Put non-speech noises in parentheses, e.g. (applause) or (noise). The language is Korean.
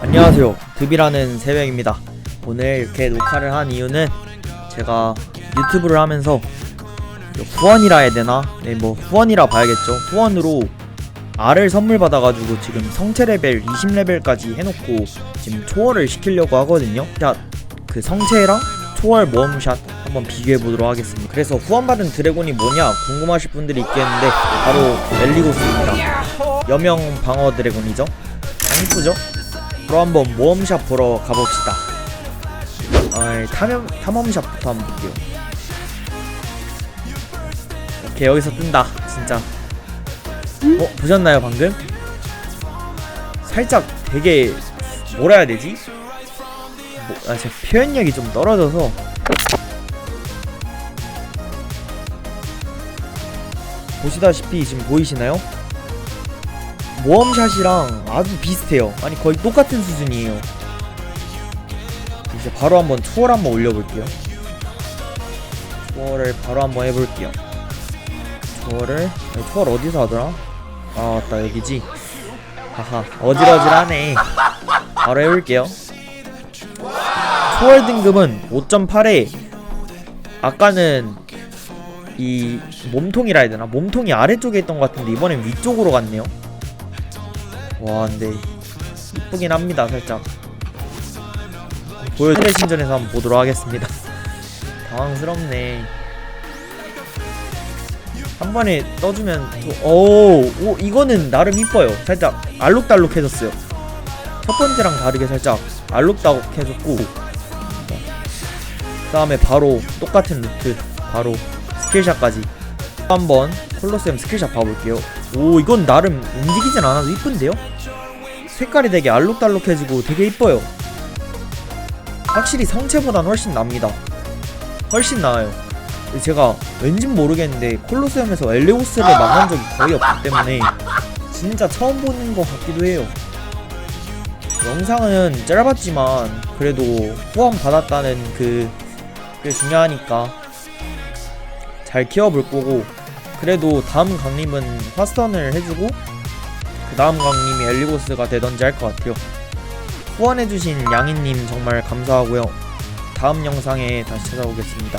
안녕하세요. 듭이라는 새벽입니다. 오늘 이렇게 녹화를 한 이유는 제가 유튜브를 하면서 후원이라 해야 되나? 네, 뭐 후원이라 봐야겠죠. 후원으로 알을 선물 받아가지고 지금 성체 레벨 20레벨까지 해놓고 지금 초월을 시키려고 하거든요. 자, 그 성체랑 초월 모험샷 한번 비교해 보도록 하겠습니다. 그래서 후원받은 드래곤이 뭐냐 궁금하실 분들이 있겠는데 바로 멜리고스입니다. 여명 방어 드래곤이죠. 안 이쁘죠? 그럼 한번 모험샷 보러 가봅시다. 아, 탐험 탐험샷부터 한번 볼게요. 오케이 여기서 뜬다 진짜. 어 보셨나요 방금? 살짝 되게 뭐라 해야 되지? 뭐, 아, 제 표현력이 좀 떨어져서 보시다시피 지금 보이시나요? 모험샷이랑 아주 비슷해요. 아니 거의 똑같은 수준이에요. 이제 바로 한번 초월 한번 올려볼게요. 초월을 바로 한번 해볼게요. 아니, 초월 어디서 하더라? 아 맞다 여기지. 하하 어질어질하네. 바로 해볼게요. 초월 등급은 5.8에 아까는 이 몸통이라 해야 되나? 몸통이 아래쪽에 있던 것 같은데 이번엔 위쪽으로 갔네요. 와 근데 이쁘긴 합니다 살짝. 보여 텔레 신전에서 한번 보도록 하겠습니다. (laughs) 당황스럽네. 한 번에 떠주면 또, 오, 오 이거는 나름 이뻐요. 살짝 알록달록해졌어요. 첫 번째랑 다르게 살짝 알록달록해졌고 그 다음에 바로 똑같은 루트 바로 스킬샷까지. 한번 콜로세움 스킬샷 봐볼게요 오 이건 나름 움직이진 않아도 이쁜데요? 색깔이 되게 알록달록해지고 되게 이뻐요. 확실히 성체보단 훨씬 납니다. 훨씬 나아요. 제가 왠진 모르겠는데 콜로세움에서 엘레오스를 만난 적이 거의 없기 때문에 진짜 처음 보는 것 같기도 해요. 영상은 짧았지만 그래도 후원 받았다는 그 그게 중요하니까 잘 키워볼 거고 그래도 다음 강림은 파스턴을 해주고 그 다음 강림이 엘리고스가 되던지 할 것 같아요. 후원해주신 양이님 정말 감사하고요. 다음 영상에 다시 찾아오겠습니다.